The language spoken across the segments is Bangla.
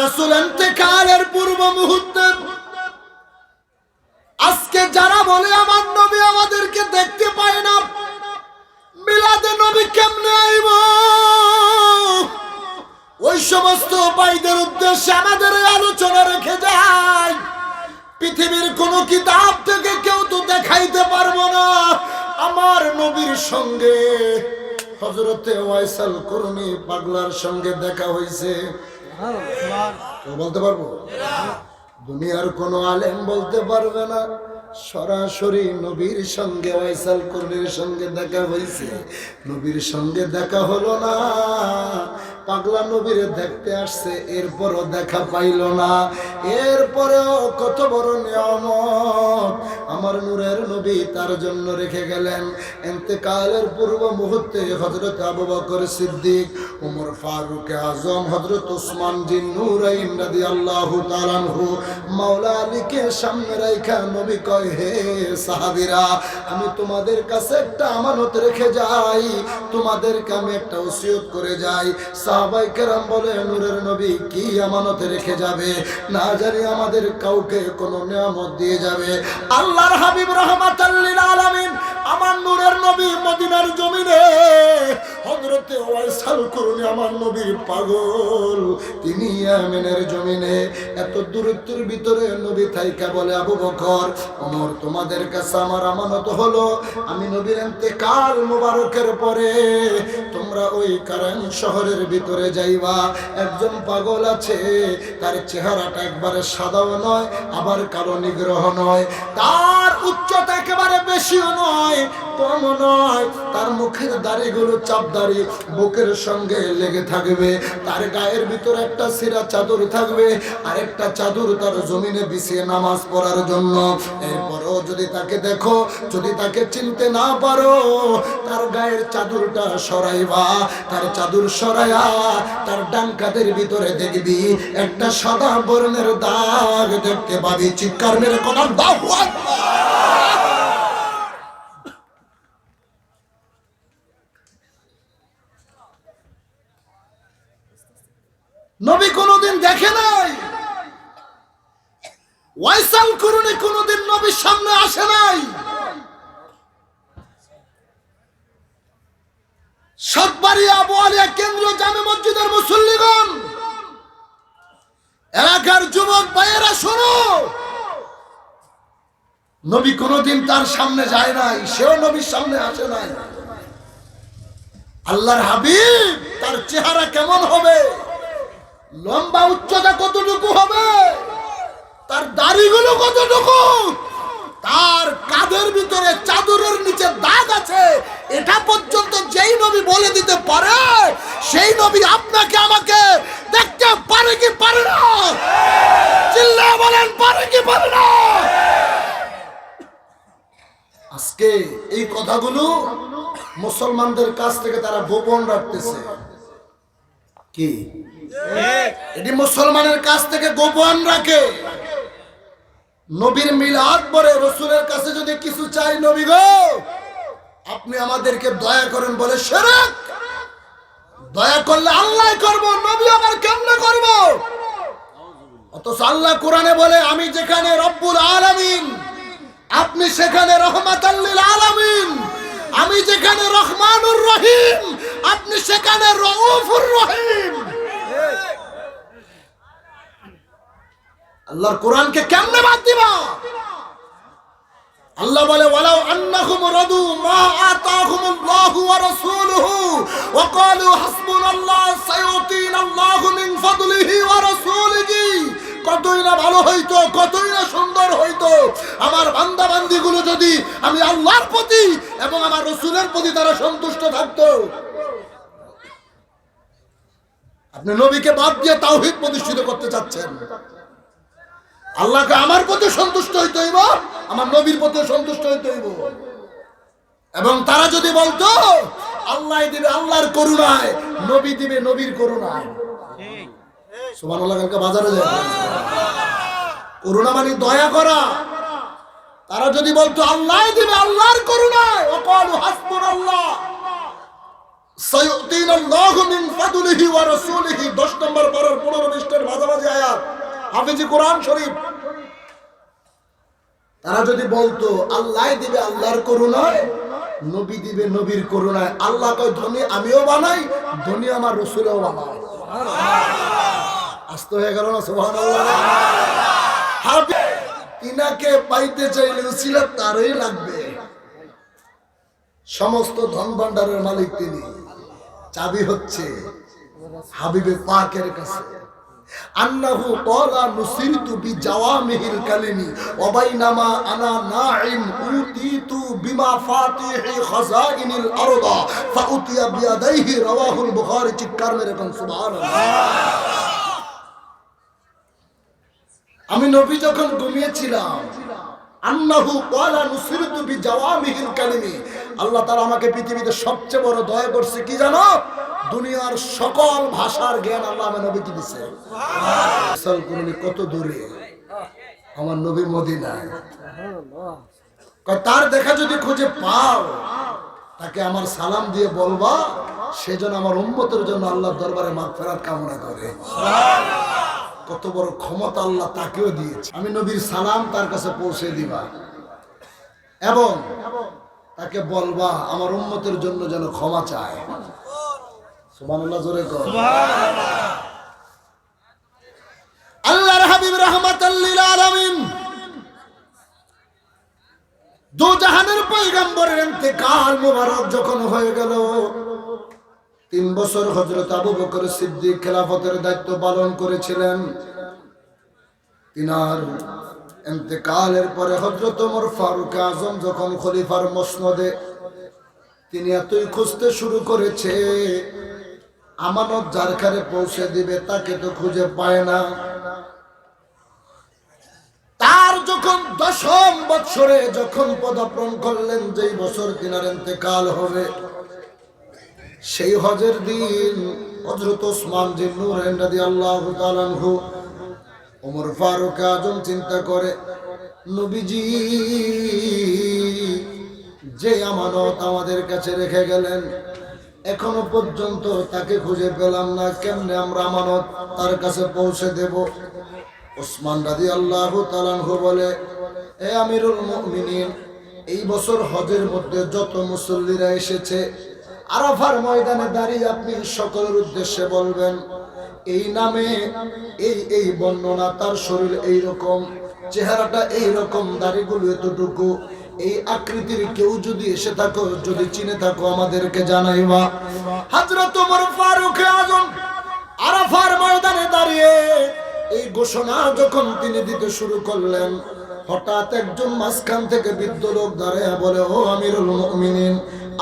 রাসূল ইন্তেকালের পূর্ব মুহূর্তে। আজকে যারা বলে আমার নবী আমাদেরকে দেখতে পায় না, মিলাদে নবী কেমনে আইব? ওই সমস্ত ভাইদের উদ্দেশ্যে আমাদের আলোচনা রেখে যায়। পৃথিবীর কোন কিতাব থেকে কেউ তো দেখাইতে পারব না। আমার নবীর সঙ্গে হজরতে ওয়াইসাল করুনি পাগলার সঙ্গে দেখা হয়েছে বলতে পারব? দুনিয়ার কোন আলেম বলতে পারবে না। সরাসরি নবীর সঙ্গে ওয়াইসাল কর্মীর সঙ্গে দেখা হয়েছে। নবীর সঙ্গে দেখা হলো না। পাগলা নবীর দেখতে আসছে, এরপরও দেখা পাইল না। এরপরেও কত বড় নিয়ামত। আমার নূরের নবী তার জন্য রেখে গেলেন। এতেকালের পূর্ব মুহূর্তে হজরত আবু বকর সিদ্দিক, উমর ফারুক আজম হজরত ওসমান জিন নূরাইন রাদিয়াল্লাহু তাআলাহু মাওলা আলীকে সামনে রাইখা নবী কয়, হে সাহাবীরা, আমি তোমাদের কাছে একটা আমানত রেখে যাই। তোমাদেরকে আমি একটা ওসিয়ত করে যাই। সাহাবাই কেরাম বলে, নূরের নবী কি আমানত রেখে যাবে? না জানি আমাদের কাউকে কোনো নিয়ামত দিয়ে যাবে। আল্লাহর হাবিব রহমাতাল্লিল আলামিন আমার নূরের নবী মদিনার জমিনে হযরতে ওয়াইসাল করুনি আমার নবীর পাগল, তিনি ইয়ামেনের জমিনে। এত দূরত্বের ভিতরে নবী থাইকা বলে, আবু বকর, ওমর, তোমাদের কাছে আমার আমানত হলো, আমি নবীর ইন্তেকাল মুবারকের পরে তোমরা ওই কারণ শহরের ভিতরে যাইবা, একজন পাগল আছে, তার চেহারাটা একবারে সাদাও নয়, আবার কালো নিগ্রহ নয়, তার উচ্চতা একেবারে বেশিও নয়, কম নয়, তার মুখের দাড়িগুলো চাপ দাড়ি বুকের সঙ্গে লেগে থাকবে, তার গায়ের ভিতরে একটা সিরা চাদর থাকবে আর একটা চাদর তার জমিনে বিছিয়ে নামাজ পড়ার জন্য। এরপরও যদি তাকে দেখো, যদি তাকে চিনতে না পারো, তার গায়ের চাদরটা সরাইবা, তার চাদর সরাইয়া তার ডাঙ্কাদের ভিতরে দেখবি একটা সাদা বর্ণের দাগ দেখতে পাবি। চিৎকার মেরে কথা দাও নবী কোনোদিন দেখে নাই। ওয়াইসাল করুনি কোনোদিন নবীর সামনে আসে নাই। কেন্দ্রীয় জামে মসজিদের মুসল্লিগণ। এলাকার যুবক ভাইয়েরা, শোনো। নবী তার সামনে যায় নাই, সেও নবীর সামনে আসে নাই। আল্লাহর হাবিব, তার চেহারা কেমন হবে? লম্বা উচ্চতা কতটুকু হবে? তার দাড়িগুলো কতটুকু? তার কাঁধের ভিতরে চাদরের নিচে দাগ আছে এটা পর্যন্ত যেই নবী বলে দিতে পারে, সেই নবী আপনাকে আমাকে দেখতে পারে কি পারে না? চিল্লা বলেন, পারে কি পারে না? আজকে এই কথাগুলো মুসলমানদের কাছ থেকে তারা গোপন রাখতেছে। কি? এটি মুসলমানের কাছ থেকে গোপন রাখে। নবীর মিলাদ পরে রসুলের কাছে যদি কিছু চাই, নবী গো আপনি আমাদেরকে দয়া করেন বলে সেরেক। দয়া করলে আল্লাহ করব, নবী আবার কেমনে করব? অথচ আল্লাহ কোরআনে বলে, আমি যেখানে রব্বুল আলামিন, আপনি সেখানে রহমাতাল্লিল আলামিন। আমি যেখানে রহমানুর রহিম, আপনি সেখানে রউফুর রহিম। আল্লাহর কোরআনকে কেমনে বাদ দিবা? আল্লাহ বলে, ওয়ালাউ আন্নাহুম রাদু মা আতাহুমুল্লাহু ওয়া রাসূলুহু ওয়া ক্বালু হাসবুনাল্লাহ সায়ুতিনাল্লাহু মিন ফাদলিহি ওয়া রাসূলিহি। কতই না ভালো হইতো, কতই না সুন্দর হইতো। আমার বান্দা বান্দিগুলো যদি আমি আল্লাহর প্রতি এবং আমার রসুলের প্রতি তারা সন্তুষ্ট থাকতো। আপনি নবীকে বাদ দিয়ে তাওহীদ প্রতিষ্ঠিত করতে চাচ্ছেন। আল্লাহকে আমার প্রতি সন্তুষ্ট হইতে হইব, আমার নবীর পথে সন্তুষ্ট হইতে হইব। এবং তারা যদি বলতো, আল্লাহ দিবে আল্লাহর করুণায়, নবী দিবে নবীর করুণায়। বাজারে করুণা মানে দয়া করা। তারা যদি বলতো, আল্লাহ দিবে আল্লাহর করুণায় 10 নম্বর পারার 15 পৃষ্ঠার মাঝামাঝি আয়াত। হাফেজি কোরআন শরীফ। তারা যদি বলতো, আল্লাহ দিবে আল্লাহর করুণায়, নবী দিবে নবীর করুণায়। আল্লাহ কয়, ধনী আমিও বানাই, ধনী আমার রসুলেও বানায় আস্ত হয়ে গেল না তিনাকে পাইতে চাইলে উসিলা তারই লাগবে। সমস্ত ধন ভান্ডারের মালিক তিনি। চাবি হচ্ছে হাবিবে পাকের কাছে। আন্নাহু ক্বালা নুসিরতু বিজাওয়ামিহিল কালিমি ওয়া বাইনামা আনা উতিতু বিমা ফাতিহি আরদা বিয়াদাইহি রাওয়াহুল বুখারী চিৎকার মেরে কোন, সুবহানাল্লাহ। আমি নবী যখন ঘুমিয়েছিলাম, আন্নাহু ক্বালা নুসিরতু বিজাওয়ামিহিল কালিমি, আল্লাহ তাআলা আমাকে পৃথিবীতে সবচেয়ে বড় দয়া করছে, কি জানো? দুনিয়ার সকল ভাষার জ্ঞান আল্লাহ আমার নবীকে দিছে। কত দূরে? আমার নবী মদিনায়। কয়, তার দেখা যদি খুঁজে পাও, তাকে আমার সালাম দিয়ে বলবা সেজন্য আমার উন্মতের জন্য আল্লাহর দরবারে মাগফিরাত কামনা করে। কত বড় ক্ষমতা আল্লাহ তাকেও দিয়েছে। আমি নবীর সালাম তার কাছে পৌঁছে দিবা। এবং তাকে বলবা, আমার উন্মতের জন্য যেন ক্ষমা চায়। যখন হয়ে গেল, তিন বছর সিদ্দিক খেলাফতের দায়িত্ব পালন করেছিলেন। তিনার এতেকালের পরে হজরত ফারুক আজম যখন খলিফার মসনদে তিনি এতই খুঁজতে শুরু করেছে আমানত যার খারে পৌঁছে দিবে, তাকে তো খুঁজে পায় না। তার যখন দশম বৎসরে যখন পদার্পণ করলেন, যেই বছর তিনার এতেকাল হবে, সেই হজের দিন হজরত ওসমান জিন নূরেন রাদিয়াল্লাহু তাআলা আনহু, ওমর ফারুক আজম চিন্তা করে, নবীজি, যে আমানত আমাদের কাছে রেখে গেলেন এখনও পর্যন্ত তাকে খুঁজে পেলাম না। কেমনে আমরা আমানত তার কাছে পৌঁছে দেব? ওসমান রাদি আল্লাহ তালানহু বলে, এ আমিরুল মুমিনিন, এই বছর হজের মধ্যে যত মুসল্লিরা এসেছে, আরাফার ময়দানে দাঁড়িয়ে আপনি সকলের উদ্দেশ্যে বলবেন, এই নামে এই এই বর্ণনা তার শরীর এই রকম চেহারাটা এই রকম দাড়িগুলো এতটুকু এই আকৃতির কেউ যদি এসে থাকো, যদি চিনে থাকো আমাদেরকে জানাইবা। হাজরত তোমার ফারুক আজম আরাফার ময়দানে দাঁড়িয়ে এই ঘোষণা যখন তিনি দিতে শুরু করলেন হঠাৎ একজন মাঝখান থেকে বৃদ্ধ লোক দাঁড়ায় বলে, ও আমিরুল মুমিনিন,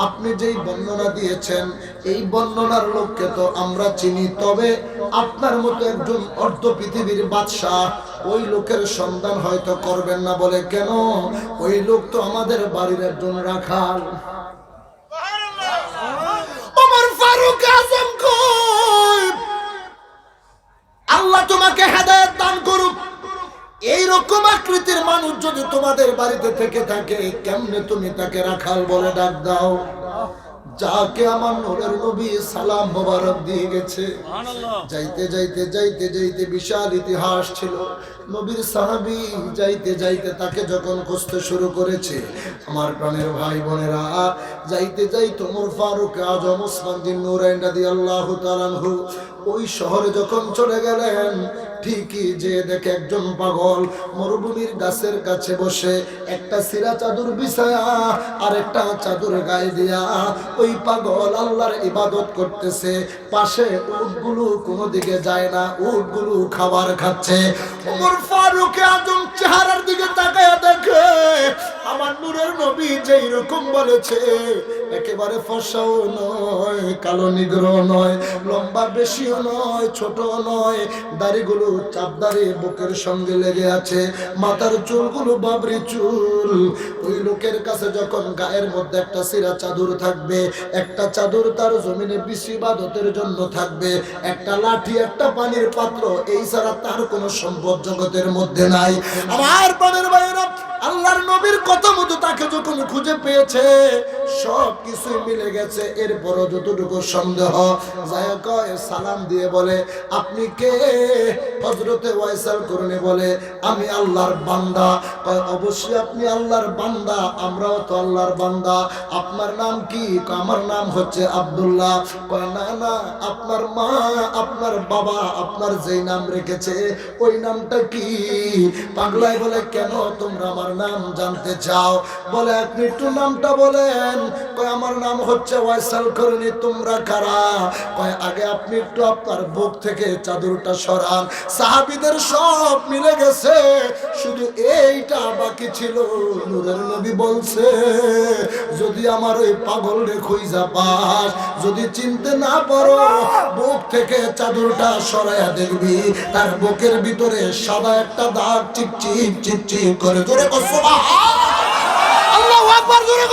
আপনি যেই বর্ণনা দিয়েছেন, এই বর্ণনার লোককে তো আমরা চিনি, তবে আপনার মতো একজন অর্ধ পৃথিবীর বাদশাহ ওই লোকের সন্ধান হয়তো করবেন না। বলে, কেন? ওই লোক তো আমাদের বাড়ির একজন রাখাল। আল্লাহ তোমাকে হেদায়েত দান করুক। এই রকম আকৃতির মানুষ যদি তোমাদের বাড়িতে থেকে থাকে কেমনে তুমি তাকে রাখাল বলে ডাক দাও? যাকে আমার নূরের নবী সালাম মোবারক দিয়ে গেছে। যাইতে যাইতে যাইতে যাইতে বিশাল ইতিহাস ছিল। নবীর সাহাবী যাইতে যাইতে তাকে যখন খুঁজতে শুরু করেছে আমার প্রাণের ভাই বোনেরা যাইতে যাই তোমর ফারুক আজম ওসমান দিন নুরাইন তাআলা আনহু ওই শহরে যখন চলে গেলেন ঠিকই যে দেখে একজন পাগল মরুভূমির গাছের কাছে বসে একটা সিরা চাদর বিছায়া আর একটা চাদর গায়ে দিয়া ওই পাগল আল্লাহর ইবাদত করতেছে। পাশে উটগুলো কোনো দিকে যায় না, উটগুলো খাবার খাচ্ছে। ওমর ফারুক আজম চেহারার দিকে তাকায়া দেখে আমার নূরের নবী যেই রকম বলেছে, একেবারে ফসাও নয়, কালো নিগ্রহ নয়, লম্বা বেশিও নয় ছোট নয়, দাড়িগুলো চাপদারি বুকের সঙ্গে লেগে আছে, মাথার চুলগুলো বাবরি চুল। ওই লোকের কাছে যখন গায়ের মধ্যে একটা সিরা চাদর থাকবে, একটা চাদর তার জমিনে বিশ্ববাদতের জন্য থাকবে, একটা লাঠি, একটা পানির পাত্র, এই ছাড়া তার কোনো সম্পদ জগতের মধ্যে নাই। আমার পানের বাইরা আল্লাহর নবীর কত মতো তাকে যখন খুঁজে পেয়েছে সব কিছুই মিলে গেছে, এরপরও যতটুকু সন্দেহ। কয় সালাম দিয়ে বলে, আপনি কে? হজরতে ওয়াইসাল করুনি বলে, আমি আল্লাহর বান্দা। অবশ্যই আপনি আল্লাহর বান্দা, আমরাও তো আল্লাহর বান্দা। আপনার নাম কি? আমার নাম হচ্ছে আব্দুল্লাহ। কয়, না না, আপনার মা, আপনার বাবা, আপনার যেই নাম রেখেছে, ওই নামটা কি? পাগলাই বলে, কেন তোমরা আমার নাম জানতে চাও? বলে, আপনি একটু নামটা বলেন। আমার নাম হচ্ছে ওয়াইসাল করনি তোমরা কারা? কয়, আগে আপনি একটু আপনার বুক থেকে চাদরটা সরান। সাহাবিদের সব মিলে গেছে, শুধু এইটা বাকি ছিল। নবী বলছে, যদি আমার ওই পাগল যদি চিনতে না পারো, বুক থেকে চাদরটা সরাইয়া দেখবি। তার বুকের ভিতরে সাদা একটা দাগ চিপ চিপ করে। জোরে আকবার, জোরে